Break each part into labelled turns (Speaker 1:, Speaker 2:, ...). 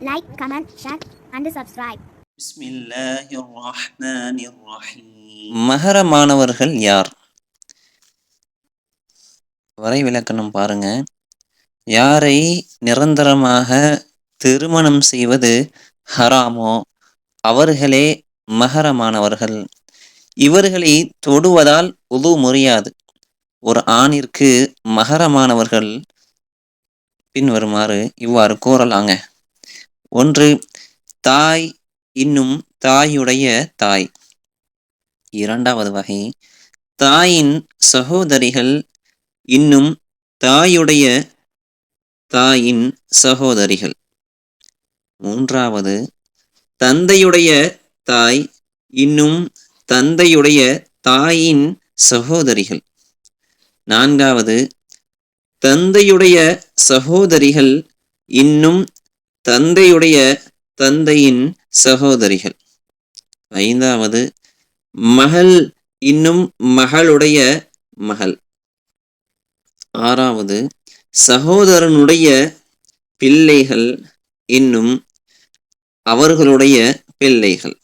Speaker 1: Like comment
Speaker 2: share and subscribe மகர மாணவர்கள் யார்? வரை விளக்கணம் பாருங்க. யாரை நிரந்தரமாக திருமணம் செய்வது ஹராமோ அவர்களே மகரமானவர்கள். இவர்களை தொடுவதால் உது முறையாது. ஒரு ஆணிற்கு மகரமானவர்கள் பின்வருமாறு இவ்வாறு கூறலாங்க. ஒன்று தாய் இன்னும் தாயுடைய தாய். இரண்டாவது வகை தாயின் சகோதரிகள் இன்னும் தாயுடைய தாயின் சகோதரிகள். மூன்றாவது தந்தையுடைய தாய் இன்னும் தந்தையுடைய தாயின் சகோதரிகள். நான்காவது தந்தையுடைய சகோதரிகள் இன்னும் தந்தையுடைய தந்தையின் சகோதரிகள். ஐந்தாவது மகள் இன்னும் மகளுடைய மகள். ஆறாவது சகோதரனுடைய பிள்ளைகள் இன்னும் அவர்களுடைய பிள்ளைகள்.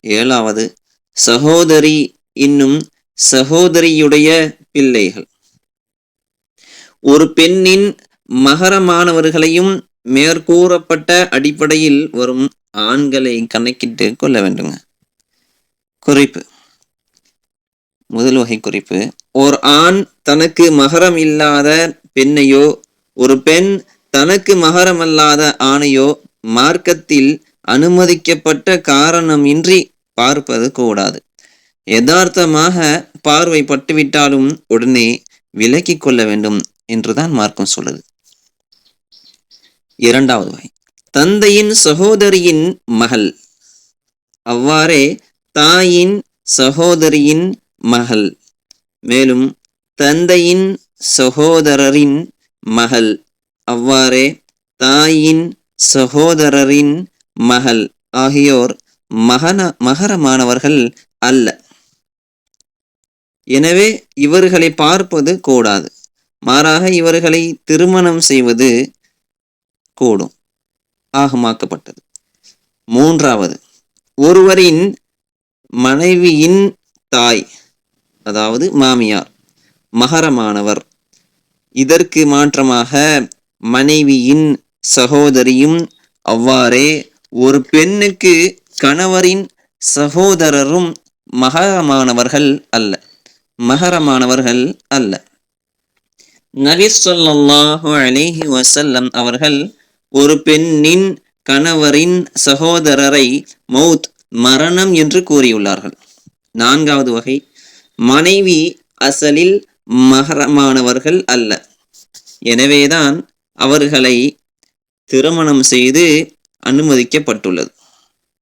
Speaker 2: ஏழாவது சகோதரி இன்னும் சகோதரியுடைய பிள்ளைகள். ஒரு பெண்ணின் மகரமானவர்களையும் மேற்கூறப்பட்ட அடிப்படையில் வரும் ஆண்களை கணக்கிட்டு கொள்ள வேண்டுங்க. குறிப்பு. முதல் வகை குறிப்பு. ஓர் ஆண் தனக்கு மகரம் இல்லாத பெண்ணையோ ஒரு பெண் தனக்கு மகரமல்லாத ஆணையோ மார்க்கத்தில் அனுமதிக்கப்பட்ட காரணமின்றி பார்ப்பது கூடாது. யதார்த்தமாக பார்வை பட்டுவிட்டாலும் உடனே விலக்கிக் கொள்ள வேண்டும் என்றுதான் மார்க்கம் சொல்லுது. இரண்டாவது வகை தந்தையின் சகோதரியின் மகள். அவ்வாறே தாயின் சகோதரியின் மகள். மேலும் தந்தையின் சகோதரரின் மகள். அவ்வாறே தாயின் சகோதரரின் மகள் ஆகியோர் மகன மகரமானவர்கள் அல்ல. எனவே இவர்களை பார்ப்பது கூடாது. மாறாக இவர்களை திருமணம் செய்வது கூடும். ஆகமாக்கப்பட்டது மூன்றாவது ஒருவரின் மனைவியின் தாய் அதாவது மாமியார் மகரமானவர். இதற்கு மாற்றமாக மனைவியின் சகோதரியும் அவ்வாறே ஒரு பெண்ணுக்கு கணவரின் சகோதரரும் மகரமானவர்கள் அல்ல. மகரமானவர்கள் அல்ல. நபி சொல்லாஹு அலிஹி வசல்லம் அவர்கள் ஒரு பெண்ணின் கணவரின் சகோதரரை மௌத் மரணம் என்று கூறியுள்ளார்கள். நான்காவது வகை. மனைவி அசலில் மகரமானவர்கள் அல்ல. எனவேதான் அவர்களை திருமணம் செய்து அனுமதிக்கப்பட்டுள்ளது.